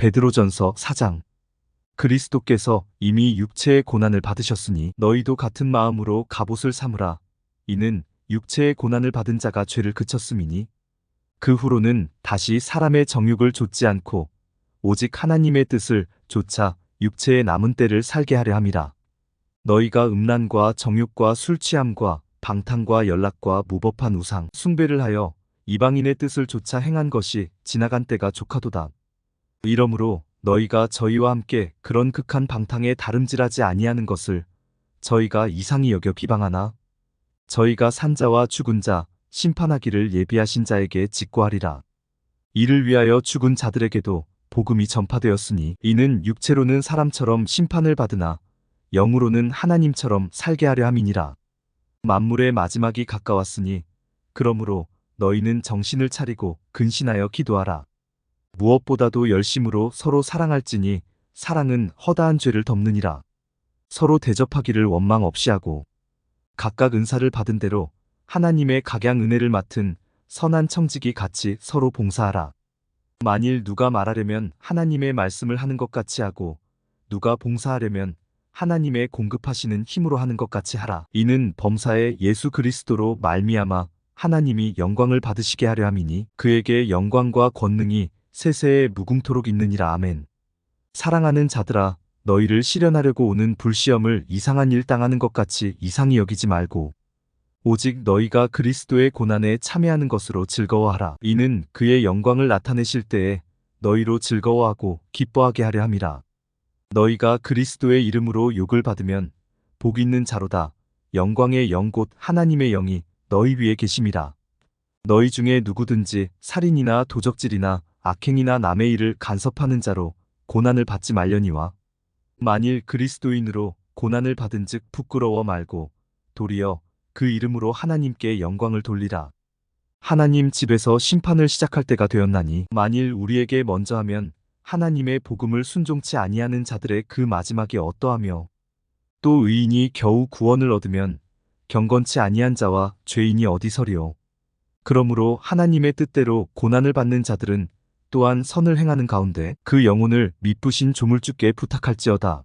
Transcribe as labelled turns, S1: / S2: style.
S1: 베드로전서 4장 그리스도께서 이미 육체의 고난을 받으셨으니 너희도 같은 마음으로 갑옷을 삼으라. 이는 육체의 고난을 받은 자가 죄를 그쳤음이니 그 후로는 다시 사람의 정욕을 좇지 않고 오직 하나님의 뜻을 좇아 육체의 남은 때를 살게 하려 함이라. 너희가 음란과 정욕과 술 취함과 방탕과 연락과 무법한 우상 숭배를 하여 이방인의 뜻을 좇아 행한 것이 지나간 때가 족하도다. 이러므로 너희가 저희와 함께 그런 극한 방탕에 다름질하지 아니하는 것을 저희가 이상히 여겨 비방하나 저희가 산자와 죽은 자 심판하기를 예비하신 자에게 직고하리라. 이를 위하여 죽은 자들에게도 복음이 전파되었으니 이는 육체로는 사람처럼 심판을 받으나 영으로는 하나님처럼 살게 하려 함이니라. 만물의 마지막이 가까웠으니 그러므로 너희는 정신을 차리고 근신하여 기도하라. 무엇보다도 열심으로 서로 사랑할지니 사랑은 허다한 죄를 덮느니라. 서로 대접하기를 원망 없이 하고 각각 은사를 받은 대로 하나님의 각양 은혜를 맡은 선한 청지기 같이 서로 봉사하라. 만일 누가 말하려면 하나님의 말씀을 하는 것 같이 하고 누가 봉사하려면 하나님의 공급하시는 힘으로 하는 것 같이 하라. 이는 범사에 예수 그리스도로 말미암아 하나님이 영광을 받으시게 하려 함이니 그에게 영광과 권능이 세세에 무궁토록 있느니라 아멘. 사랑하는 자들아 너희를 실현하려고 오는 불시험을 이상한 일 당하는 것 같이 이상히 여기지 말고 오직 너희가 그리스도의 고난에 참여하는 것으로 즐거워하라. 이는 그의 영광을 나타내실 때에 너희로 즐거워하고 기뻐하게 하려 함이라. 너희가 그리스도의 이름으로 욕을 받으면 복 있는 자로다. 영광의 영곧 하나님의 영이 너희 위에 계심이라. 너희 중에 누구든지 살인이나 도적질이나 악행이나 남의 일을 간섭하는 자로 고난을 받지 말려니와 만일 그리스도인으로 고난을 받은 즉 부끄러워 말고 도리어 그 이름으로 하나님께 영광을 돌리라. 하나님 집에서 심판을 시작할 때가 되었나니 만일 우리에게 먼저 하면 하나님의 복음을 순종치 아니하는 자들의 그 마지막이 어떠하며 또 의인이 겨우 구원을 얻으면 경건치 아니한 자와 죄인이 어디서리요. 그러므로 하나님의 뜻대로 고난을 받는 자들은 또한 선을 행하는 가운데 그 영혼을 미쁘신 조물주께 부탁할지어다.